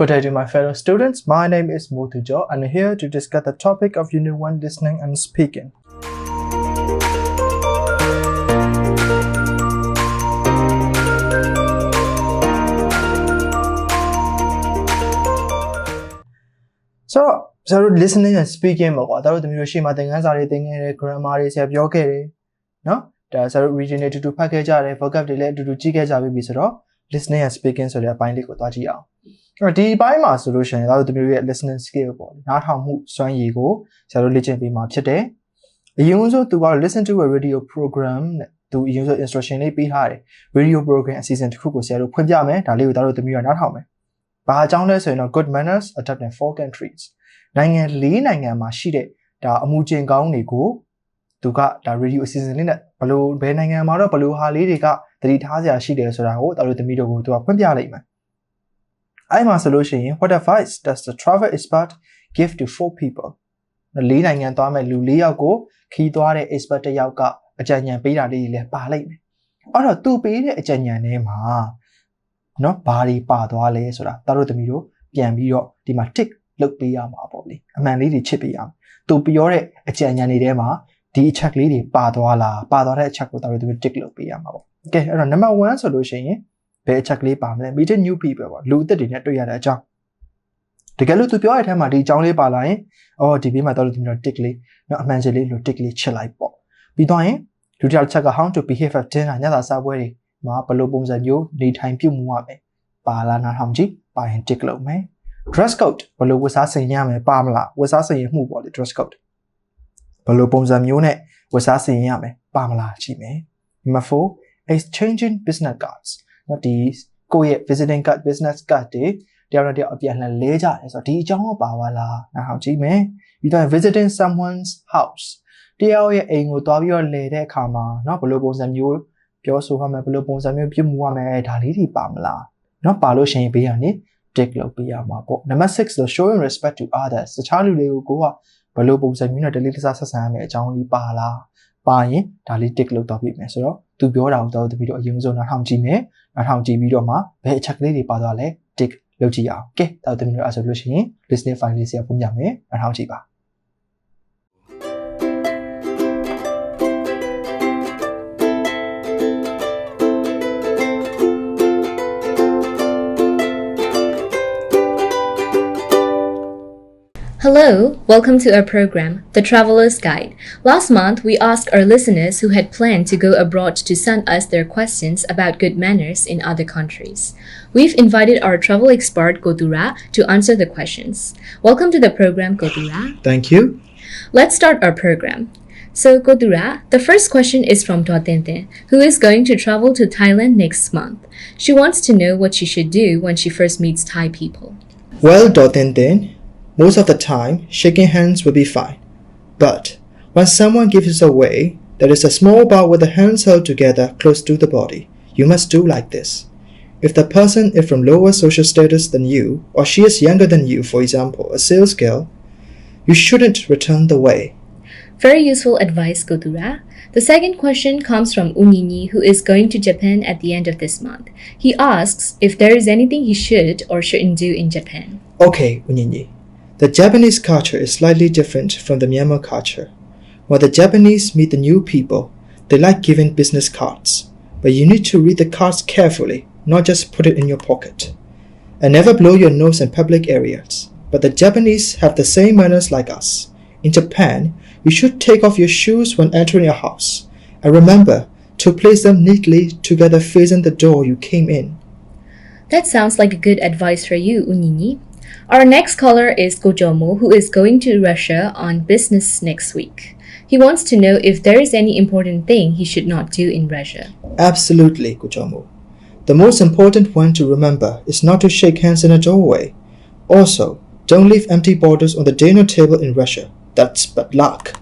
Good day to my fellow students. My name is Motu Jo, and I'm here to discuss the topic of Unit 1 listening and speaking. So, ဆရာတို့ listening and speaking ပေါ့ကွာ။ဒါတို့တမျိုးရှေ့မှာသင်ခန်းစာတွေသင်ခဲ့တယ် grammar တွေဆရာပြောခဲ့တယ်။နော်။ဒါဆရာတို့ reading တွေအတူတူဖတ်ခဲ့ကြတယ် vocab တွေလည်းအတူတူကြည့်ခဲ့ကြပြီဆိုတော့ listening and speaking ဆိုတဲ့အပိုင်းလေးကိုသွားကြည့်အောင်။ အဲ့တော့ဒီအပိုင်းမှာဆိုလို့ရှိရင်ဒါတို့တမျိုးရဲ့ listening skill ပေါ့နားထောင်မှုစွမ်းရည်ကိုဆရာတို့လေ့ကျင့်ပေးမှာဖြစ်တယ်အရင်ဆုံးသူက listen to a radio program နဲ့သူအရင်ဆုံး instruction လေးပေးထားတယ် radio program အစီအစဉ်တစ်ခုကိုဆရာတို့ဖွင့်ပြမယ်ဒါလေးကိုဒါတို့တမျိုးကနားထောင်မယ်ဘာအကြောင်းလဲဆိုရင်တော့ good manners adapt in four countries နိုင်ငံ၄နိုင်ငံမှာရှိတဲ့ဒါအမှုကျင်ကောင်းတွေကိုသူကဒါ radio အစီအစဉ်လေးနဲ့ဘလို့ဘယ်နိုင်ငံမှာတော့ဘလို့ဟာလေးတွေကသတိထားစရာရှိတယ်ဆိုတာကိုတော်တော်သမီးတို့ကိုသူကဖွင့်ပြလိုက်မယ် အဲ့မှာဆိုလို့ရှိရင် what advice does the travel expert give to four people လေးနိုင်ငံသွားမဲ့လူ၄ယောက်ကိုခီးသွားတဲ့ expert တစ်ယောက်ကအကြံဉာဏ်ပေးတာလေးတွေလည်းပါလိုက်မယ်အဲ့တော့သူပေးတဲ့အကြံဉာဏ်ထဲမှာเนาะဘာတွေပါသွားလဲဆိုတာတော်တော်သမီးတို့ပြန်ပြီးတော့ဒီမှာ tick လုပ်ပေးရမှာပေါ့လေအမှန်လေးတွေချစ်ပေးရမယ်သူပြောတဲ့အကြံဉာဏ်တွေထဲမှာဒီအချက်ကလေးတွေပါသွားလားပါသွားတဲ့အချက်ကိုတော်တော်သူ tick လုပ်ပေးရမှာပေါ့ကဲအဲ့တော့ number 1ဆိုလို့ရှိရင် ဘယ်အချက်ကလေးပါမလဲ meet new people ပေါ့လူအသစ်တွေနဲ့တွေ့ရတဲ့အကြောင်းတကယ်လို့သူပြောတဲ့အထက်မှာဒီအကြောင်းလေးပါလာရင်အော်ဒီဘေးမှာတော်တော်သူမျိုး tick လေးနော်အမှန်ကြီးလေးလို့ tick လေးချစ်လိုက်ပေါ့ပြီးတော့ရင်ဒုတိယချက်က how to behave at dinner ညစာစားပွဲတွေမှာဘယ်လိုပုံစံမျိုးနေထိုင်ပြုမှုရမယ်ပါလာနားထောင်ကြည့်ပါရင် tick လုပ်မယ် dress code ဘယ်လိုဝတ်စားဆင်ရမယ်ပါမလားဝတ်စားဆင်ရမှုပေါ့လေ dress code ဘယ်လိုပုံစံမျိုးနဲ့ဝတ်စားဆင်ရမယ်ပါမလားကြည့်မယ် number 4 exchanging business cards နော်ဒီကိုယ့်ရဲ့ visiting card business card တွေတယောက်နဲ့တယောက်အပြန်လှန်လဲကြတယ်ဆိုတော့ဒီအကြောင်းကပါပါလားနားထောင်ကြည့်မယ်ပြီးတော့ visiting someone's house တယောက်ရဲ့အိမ်ကိုသွားပြီးတော့လဲတဲ့အခါမှာเนาะဘယ်လိုပုံစံမျိုးပြောဆိုရမယ်ဘယ်လိုပုံစံမျိုးပြုမှုရမယ်ဒါလေးတွေပါမလားเนาะပါလို့ရှိရင်ဘေးကနေ tick လုပ်ပေးရမှာပေါ့နံပါတ်6ဆို showing respect to others တခြားလူတွေကိုကိုကဘယ်လိုပုံစံမျိုးနဲ့တလေးတစားဆက်ဆံရမယ်အကြောင်းလေးပါလားပါရင်ဒါလေး tick လုပ်တော့ပြီမယ်ဆိုတော့ သူပြောတာကိုတော့တပီတော့အရင်ဆုံးနားထောင်ကြည့်မယ်နားထောင်ကြည့်ပြီးတော့မှဘယ်အချက်ကလေးတွေပါသွားလဲ tick လုပ်ကြည့်အောင်ကဲတော့တပီတော့အဲ့ဆိုလို့ရှိရင် listening file လေးဆရာပုံပြမယ်နားထောင်ကြည့်ပါ Hello, welcome to our program, The Traveler's Guide. Last month, we asked our listeners who had planned to go abroad to send us their questions about good manners in other countries. We've invited our travel expert, Godura, to answer the questions. Welcome to the program, Godura. Thank you Let's start our program. So, Godura, the first question is from Totente, who is going to travel to Thailand next month. She wants to know what she should do when she first meets Thai people. Well, Dotenten, most of the time, shaking hands will be fine. But when someone gives a away, there is a small bow with the hands held together close to the body. You must do like this. If the person is from lower social status than you, or she is younger than you, for example, a sales girl, you shouldn't return the way. Very useful advice, Godura. The second question comes from Unini, who is going to Japan at the end of this month. He asks if there is anything he should or shouldn't do in Japan. Okay, Unyinyi. The Japanese culture is slightly different from the Myanmar culture. When the Japanese meet the new people, they like giving business cards. But you need to read the cards carefully, not just put it in your pocket. And never blow your nose in public areas. But the Japanese have the same manners like us. In Japan, you should take off your shoes when entering a house. And remember to place them neatly together facing the door you came in. That sounds like good advice for you, Unini. Our next caller is Gojomo, who is going to Russia on business next week. He wants to know if there is any important thing he should not do in Russia. Absolutely, Kuchomo. The most important one to remember is not to shake hands in a doorway. Also, don't leave empty bottles on the dinner table in Russia. That's bad luck.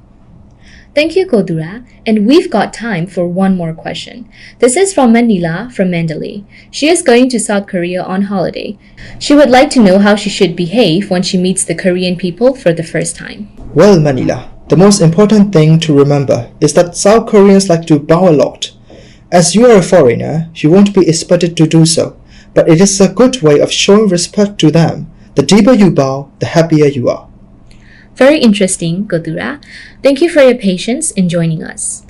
Thank you, Kodura. And we've got time for one more question. This is from Manila from Mandalay. She is going to South Korea on holiday. She would like to know how she should behave when she meets the Korean people for the first time. Well, Manila, the most important thing to remember is that South Koreans like to bow a lot. As you are a foreigner, you won't be expected to do so, but it is a good way of showing respect to them. The deeper you bow, the happier you are. Very interesting, Godura. Thank you for your patience in joining us.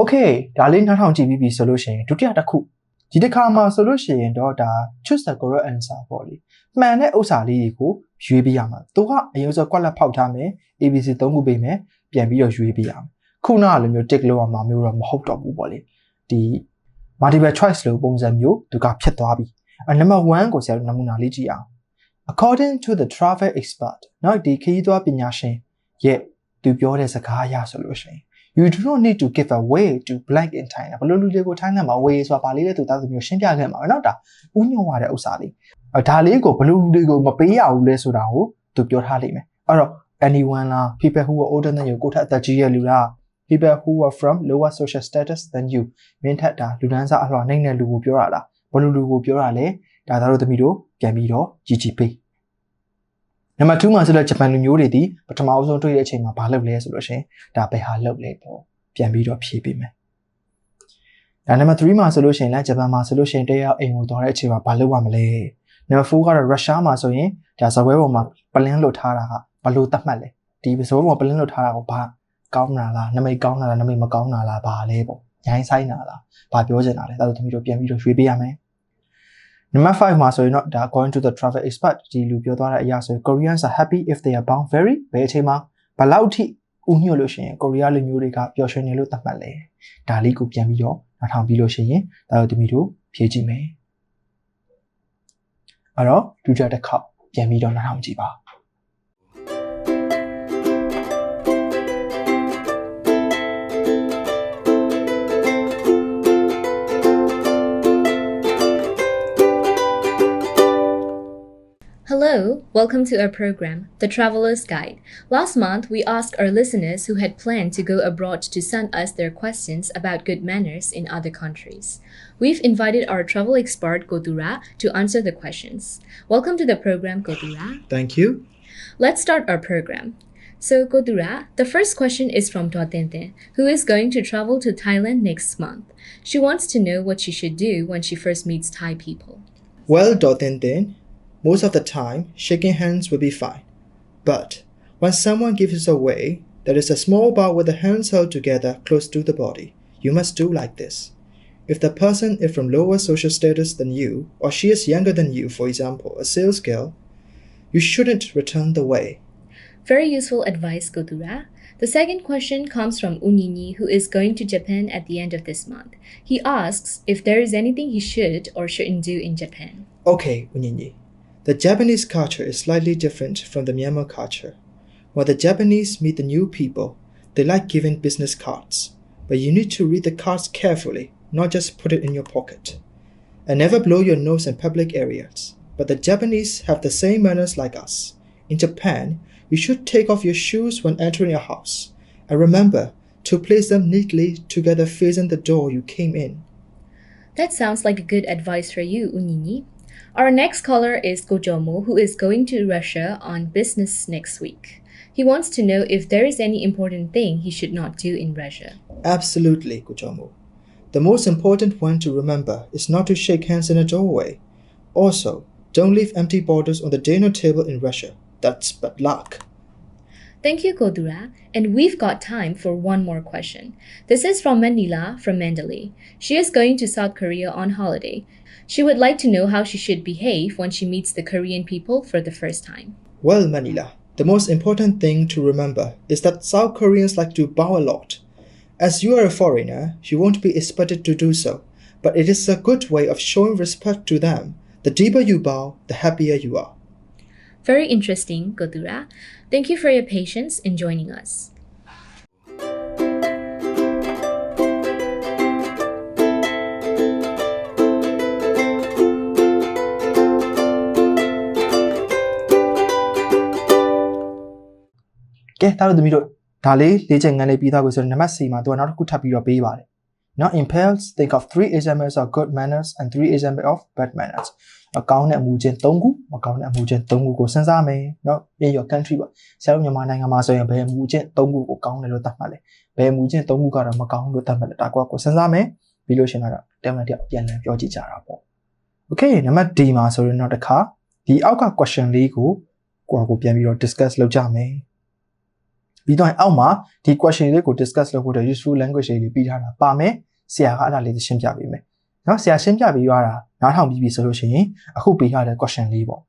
Okay ဒါလေးနောက်ထောင်ကြည့်ပြီးပြီဆိုလို့ရှိရင်ဒုတိယတစ်ခုဒီတစ်ခါမှာဆိုလို့ရှိရင်တော့ဒါ choose the correct answer ပေါ့လေမှန်တဲ့ဥစ္စာလေးတွေကိုရွေးပေးရမှာသူကအရင်ဆုံးကွက်လက်ဖောက်ထားမယ် ABC 3ခုပေးမယ် ပြန်ပြီးတော့ရွေးပေးရမယ်ခုနကလိုမျိုး tick လို့ရမှာမျိုးတော့မဟုတ်တော့ဘူးပေါ့လေဒီ multiple choice လို့ပုံစံမျိုးသူကဖြစ်သွားပြီအနံပါတ်1ကိုဆရာတို့နမူနာလေးကြည့်အောင် according to the travel expert เนาะဒီခရီးသွားပညာရှင်ရဲ့သူပြောတဲ့စကားအရဆိုလို့ရှိရင် you do not need to give away to blank in Thai ဘလို့လူတွေကိုထိုင်းနယ်မှာ way ဆိုတာပါလေးတဲ့သူသားသမီးကိုရှင်းပြခဲ့မှာပဲเนาะဒါဥညွှန်ရတဲ့ဥစ္စာလေးအဲဒါလေးကိုဘလို့လူတွေကိုမပေးရဘူးလဲဆိုတာကိုသူပြောထားလိမ့်မယ်အဲ့တော့ anyone လား people who are older than you ကိုထက်အသက်ကြီးရဲ့လူလား people who are from lower social status than you မင်းထက်ဒါလူဒန်းစားအလှနှိမ့်တဲ့လူကိုပြောတာလားဘလို့လူကိုပြောတာလဲဒါသားတို့သမီးတို့ပြန်ပြီးတော့ကြည်ကြည်ပေးနံပါတ်2မှာဆိုတော့ဂျပန်လူမျိုးတွေဒီပထမအဆုံးတွေ့တဲ့အချိန်မှာဘာလုပ်လဲဆိုလို့ရှိရင်ဒါဘယ်ဟာလုပ်လဲပေါ့ပြန်ပြီးတော့ဖြေပေးမယ်။ဒါနံပါတ်3မှာဆိုလို့ရှိရင်လည်းဂျပန်မှာဆိုလို့ရှိရင်တယောက်အိမ်ကိုသွားတဲ့အချိန်မှာဘာလုပ်ရမလဲ။နံပါတ်4ကတော့ရုရှားမှာဆိုရင်ဒါဇပွဲပေါ်မှာပလင်းလွတ်ထားတာက ဘလို့သတ်မှတ်လဲ။ဒီဇပွဲပေါ်မှာပလင်းလွတ်ထားတာကိုဘာကောင်းတာလားနမိတ်ကောင်းတာလားနမိတ်မကောင်းတာလားဘာလဲပေါ့။ရိုင်းဆိုင်တာလားဘာပြောချင်တာလဲဒါတို့သမီးတို့ပြန်ပြီးတော့ရွေးပေးရမယ်။နံပါတ်5မှာဆိုရင်တော့ဒါ according to the travel expert ဒီလူပြောသွားတဲ့အရာဆိုရင် Koreans are happy if they are bound very ဘယ်အချိန်မှာဘယ်လောက်ထိဥညွှတ်လို့ရှိရင်ကိုရီးယားလူမျိုးတွေကပျော်ရွှင်နေလို့သတ်မှတ်လဲဒါလေးကိုပြန်ပြီးတော့နားထောင်ပြီးလို့ရှိရင်ဒါတို့တမီတို့ဖြည့်ကြည့်မယ်အဲ့တော့ဒုတိယတစ်ခေါက်ပြန်ပြီးတော့နားထောင်ကြည့်ပါ Hello, welcome to our program, The Traveler's Guide. Last month, we asked our listeners who had planned to go abroad to send us their questions about good manners in other countries. We've invited our travel expert Godura to answer the questions. Welcome to the program, Godura. Thank you Let's start our program. So, Godura, the first question is from Totente, who is going to travel to Thailand next month. She wants to know what she should do when she first meets Thai people. Well, Dotenten, most of the time, shaking hands will be fine. But when someone gives a away, there is a small bow with the hands held together close to the body. You must do like this. If the person is from lower social status than you, or she is younger than you, for example, a sales girl, you shouldn't return the way. Very useful advice, Godura. The second question comes from Unini, who is going to Japan at the end of this month. He asks if there is anything he should or shouldn't do in Japan. Okay, Unyinyi. The Japanese culture is slightly different from the Myanmar culture. When the Japanese meet the new people, they like giving business cards, but you need to read the cards carefully, not just put it in your pocket. And never blow your nose in public areas. But the Japanese have the same manners like us. In Japan, you should take off your shoes when entering a house, and remember to place them neatly together facing the door you came in. That sounds like good advice for you, Unini. Our next caller is Gojomo, who is going to Russia on business next week. He wants to know if there is any important thing he should not do in Russia. Absolutely, Kujomo. The most important one to remember is not to shake hands in a doorway. Also, don't leave empty bottles on the dinner table in Russia. That's bad luck. Thank you, Godura. And we've got time for one more question. This is from Manila from Mandalay. She is going to South Korea on holiday. She would like to know how she should behave when she meets the Korean people for the first time. Well, Manila, the most important thing to remember is that South Koreans like to bow a lot. As you are a foreigner, you won't be expected to do so, but it is a good way of showing respect to them. The deeper you bow, the happier you are. Very interesting, Godura. Thank you for your patience in joining us. ။ သားတို့သမီးတို့ဒါလေးလေးချက်ငန်းလေးပြီးသားကိုဆိုတော့နံပါတ်4မှာသူကနောက်တစ်ခုထပ်ပြီးတော့ပေးပါတယ်နော် impels think of three examples of good manners and three examples of bad manners အကောင်းတဲ့အမှုချင်း၃ခုမကောင်းတဲ့အမှုချင်း၃ခုကိုစဉ်းစားမယ်နော် in your country ပေါ့ဆရာတို့မြန်မာနိုင်ငံမှာဆိုရင်ဘယ်အမှုချင်း၃ခုကိုကောင်းတယ်လို့သတ်မှတ်လဲဘယ်အမှုချင်း၃ခုကတော့မကောင်းလို့သတ်မှတ်လဲဒါကွာကိုစဉ်းစားမယ်ပြီးလို့ရှိရင်တော့တမန်တယောက်ပြန်လည်ပြောကြည့်ကြတာပေါ့ okay နံပါတ် D မှာဆိုရင်တော့တစ်ခါဒီအောက်က question လေးကိုကိုယ့်ကိုပြန်ပြီးတော့ discuss လုပ်ကြမယ် ပြီးတော့အောက်မှာဒီ question လေးကို discuss လုပ်ဖို့အတွက် useful language လေးပြီးထားတာပါမယ်ဆရာကအဲ့ဒါလေးရှင်းပြပေးမယ်နော်ဆရာရှင်းပြပြီးရတာနားထောင်ပြီးပြီဆိုလို့ရှိရင်အခုပေးထားတဲ့ question လေးပေါ့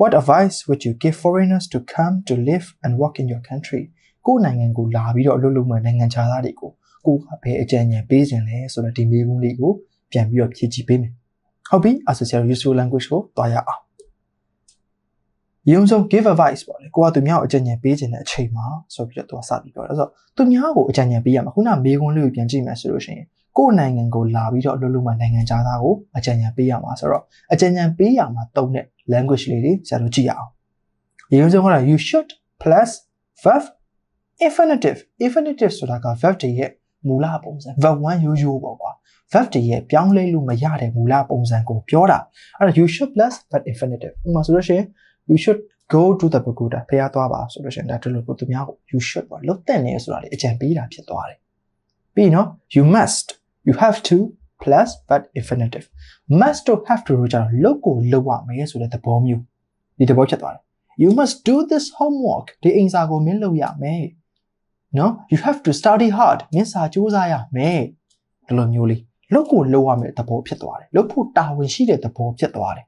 What advice would you give foreigners to come to live and work in your country ကိုယ်နိုင်ငံကိုလာပြီးတော့အလုပ်လုပ်မဲ့နိုင်ငံခြားသားတွေကိုကိုကဘယ်အကြံဉာဏ်ပေးခြင်းလဲဆိုတော့ဒီမေးခွန်းလေးကိုပြန်ပြီးတော့ဖြည့်ကြည့်ပေးမယ်ဟုတ်ပြီအဲ့ဆိုဆရာ useful language ကိုတွားရအောင် ရုံဆုံး give advice ပေါ့လေကိုကသူများကိုအကြံဉာဏ်ပေးခြင်းတဲ့အချိန်မှာဆိုပြီးတော့သူကစပြီးပြောတယ်ဆိုတော့သူများကိုအကြံဉာဏ်ပေးရမှာခုနမေခွန်းလေးကိုပြန်ကြည့်မယ်ဆိုလို့ရှိရင်ကိုယ်နိုင်ငံကိုလာပြီးတော့အလုပ်လုပ်မှနိုင်ငံခြားသားကိုအကြံဉာဏ်ပေးရမှာဆိုတော့အကြံဉာဏ်ပေးရမှာတုံးတဲ့ language လေးတွေဆရာတို့ကြည့်ရအောင်ရုံဆုံးကတော့ you should plus verb infinitive infinitive ဆိုတာက verb တွေရဲ့မူလပုံစံ verb 1ရိုးရိုးပေါ့ကွာ verb တွေရဲ့ပြောင်းလဲလို့မရတဲ့မူလပုံစံကိုပြောတာအဲ့ဒါ you should plus verb infinitive ဥပမာဆိုလို့ရှိရင် you should go to the pagoda ဖះသွားပါဆိုလို့ရှိရင်ဒါတို့လို့သူများကို you should ပေါ့လုတ်တဲ့နေဆိုတာလေအကြံပေးတာဖြစ်သွားတယ်ပြီးနော် you must you have to plus but infinitive must to have to လို့ကျတော့လုတ်ကိုလုတ်ရမယ်ဆိုတဲ့သဘောမျိုးဒီသဘောဖြစ်သွားတယ် you must do this homework ဒီအင်စာကိုမင်းလုပ်ရမယ်နော် you have to study hard မင်းစာကြိုးစားရမယ်ဒီလိုမျိုးလေးလုတ်ကိုလုတ်ရမယ်သဘောဖြစ်သွားတယ်လုတ်ဖို့တာဝန်ရှိတဲ့သဘောဖြစ်သွားတယ်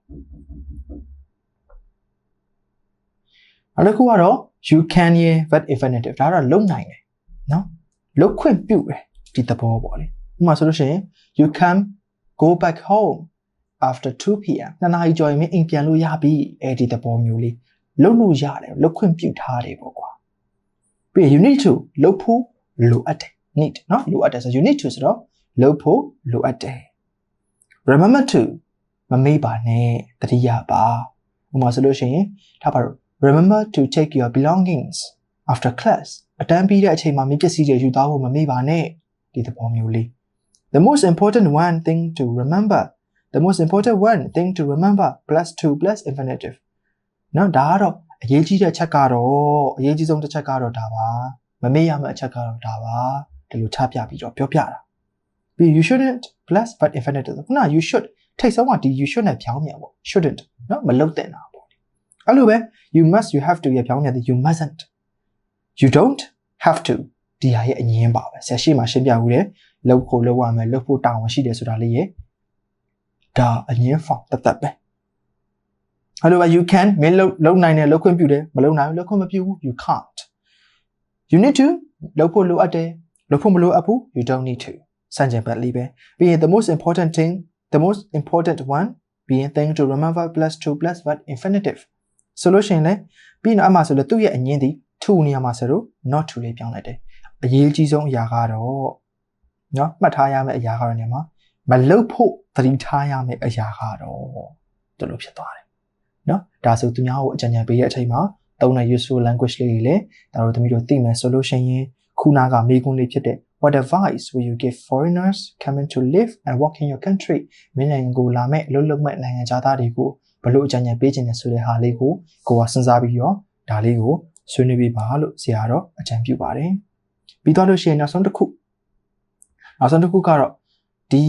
နောက်တစ်ခုကတော့ you can ရဲ့ verb infinitive ဒါကတော့လုံနိုင်တယ်နော်လုတ်ခွင့်ပြုတယ်ဒီသဘောပေါ့လေဥပမာဆိုလို့ရှိရင် you can go back home after 2 pm နှစ်နာရီကျော်ရင်အိမ်ပြန်လို့ရပြီအဲ့ဒီသဘောမျိုးလေးလုံလို့ရတယ်လုတ်ခွင့်ပြုထားတယ်ပေါ့ကွာပြီးရင် you need to လုတ်ဖို့လိုအပ်တယ် need နော်လိုအပ်တယ်ဆို you need to ဆိုတော့လုတ်ဖို့လိုအပ်တယ် remember to မမေ့ပါနဲ့တတိယပါဥပမာဆိုလို့ရှိရင်ထားပါတော့ remember to take your belongings after class အတန်းပြီးတဲ့အချိန်မှာမင်းပစ္စည်းတွေယူသွားဖို့မမေ့ပါနဲ့ဒီသဘောမျိုးလေး the most important one thing to remember the most important one thing to remember plus 2 plus infinitive နော်ဒါကတော့အရေးကြီးတဲ့ချက်ကတော့အရေးကြီးဆုံးတစ်ချက်ကတော့ဒါပါမမေ့ရမယ့်အချက်ကတော့ဒါပါဒီလိုချပြပြီးတော့ပြောပြတာပြီး you shouldn't plus but infinitive ခုန you should ထိတ်ဆုံးကဒီ you should နဲ့ဖြောင်းမြန်ပေါ့ shouldn't နော်မလုပ်တဲ့နာပေါ့ အဲ့လိုပဲ you must you have to ရဖြောင်းမြန်တယ် you mustn't you don't have to ဒီဟာရဲ့အငင်းပါပဲဆရာရှိမှရှင်းပြဦးတယ်လုပ်ဖို့လုပ်ရမယ်လုပ်ဖို့တာဝန်ရှိတယ်ဆိုတာလေးရဲ့ဒါအငင်း form တသက်ပဲအဲ့လိုပဲ you can မင်းလုပ်လုပ်နိုင်တယ်လုပ်ခွင့်ပြုတယ်မလုပ်နိုင်ဘူးလုပ်ခွင့်မပြုဘူး you can't you need to လုပ်ဖို့လိုအပ်တယ်လုပ်ဖို့မလိုအပ်ဘူး you don't need to စံချိန်ပတ်လေးပဲပြီးရင် the most important thing the most important one being thing to remember plus 2 plus what infinitive ဆိုလို့ရှိရင်လည်းပြီးတော့အမှဆိုလို့သူ့ရဲ့အငင်းဒီ to နေရာမှာဆိုတော့ not to လေးပြောင်းလိုက်တယ်အရေးကြီးဆုံးအရာကတော့နော်မှတ်ထားရမယ့်အရာကတော့နေမှာမလုတ်ဖို့သတိထားရမယ့်အရာကတော့တို့လိုဖြစ်သွားတယ်နော်ဒါဆိုသူများကိုအကြံဉာဏ်ပေးတဲ့အချိန်မှာသုံးတဲ့ useful language လေးတွေလည်းဒါတို့သမီးတို့သိမယ်ဆိုလို့ရှိရင်ခုနကမိကုန်းလေးဖြစ်တဲ့ What advice will you give foreigners coming to live and work in your country? မြန်မာနိုင်ငံကိုလာမဲ့အလုပ်လုပ်မဲ့နိုင်ငံသားတွေကို ဘလို့အကြံဉာဏ်ပေးခြင်းလဲဆိုတဲ့ဟာလေးကိုကိုကစဉ်းစားပြီးတော့ဒါလေးကိုဆွေးနွေးပြပါလို့ဆရာတော့အကြံပြုပါတယ်ပြီးတော့လို့ရှိရင်နောက်ဆုံးတစ်ခုနောက်ဆုံးတစ်ခုကတော့ဒီ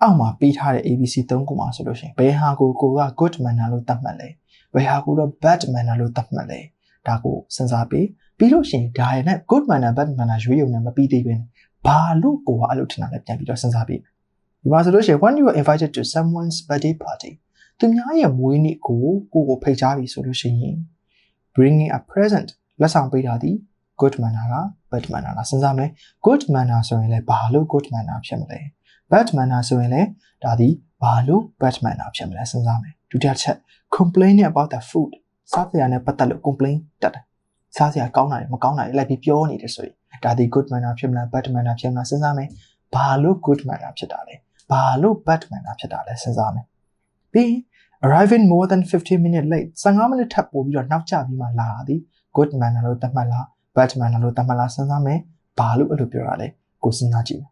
အောက်မှာပေးထားတဲ့ ABC 3ခုမှာဆိုလို့ရှိရင်ဘယ်ဟာကိုကိုက good manner လို့သတ်မှတ်လဲဘယ်ဟာကိုတော့ bad manner လို့သတ်မှတ်လဲဒါကိုစဉ်းစားပြီးပြီးလို့ရှိရင်ဒါရနဲ့ good manner bad manner ရွေးရုံနဲ့မပြီးသေးဘူးဘာလို့ကိုကအဲ့လိုထင်တာလဲပြန်ပြီးတော့စဉ်းစားပြီးဒီမှာဆိုလို့ရှိရင် when you are invited to someone's birthday party သူများရဲ့မွေးနေ့ကိုကိုကိုဖိတ်ကြားပြီဆိုလို့ရှိရင် bringing a present လက်ဆောင်ပေးတာဒီ good manner က bad manner လားစဉ်းစားမယ် good manner ဆိုရင်လည်းဘာလို့ good manner ဖြစ်မလဲ bad manner ဆိုရင်လည်းဒါဒီဘာလို့ bad manner ဖြစ်မလဲစဉ်းစားမယ်ဒုတိယချက် complain about the food စားစရာနဲ့ပတ်သက်လို့ complain တက်တယ်စားစရာကောင်းတာတွေမကောင်းတာတွေလိုက်ပြီးပြောနေတယ်ဆိုရင်ဒါဒီ good manner ဖြစ်မလား bad manner ဖြစ်မလားစဉ်းစားမယ်ဘာလို့ good manner ဖြစ်တာလဲဘာလို့ bad manner ဖြစ်တာလဲစဉ်းစားမယ် ပြီး arriving more than 50 minutes late 15မိနစ်ထပ်ပို့ပြီးတော့နောက်ကျပြီးမှလာတာဒီ good manner လို့သတ်မှတ်လား bad manner လို့သတ်မှတ်လားစဉ်းစားမယ်ဘာလို့အဲ့လိုပြောရလဲကိုစဉ်းစားကြည့်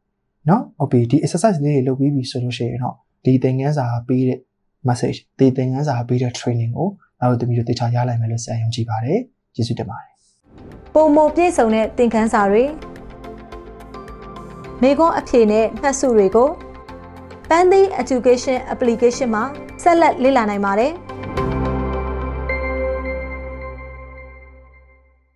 နော်ဟုတ်ပြီဒီ exercise လေးတွေလုပ်ပြီးပြီဆိုလို့ရှိရင်တော့ဒီသင်ခန်းစာပေးတဲ့ message ဒီသင်ခန်းစာပေးတဲ့ training ကိုနောက်တို့တမီးတို့တေချာရနိုင်မယ်လို့ဆရာယုံကြည်ပါတယ်ကျေးဇူးတင်ပါတယ်ပုံမပြည့်စုံတဲ့သင်ခန်းစာတွေမိခွန်းအဖြေနဲ့မှတ်စုတွေကို Pandy Education Application မှာဆက်လက်လေ့လာနိုင်ပါတယ်။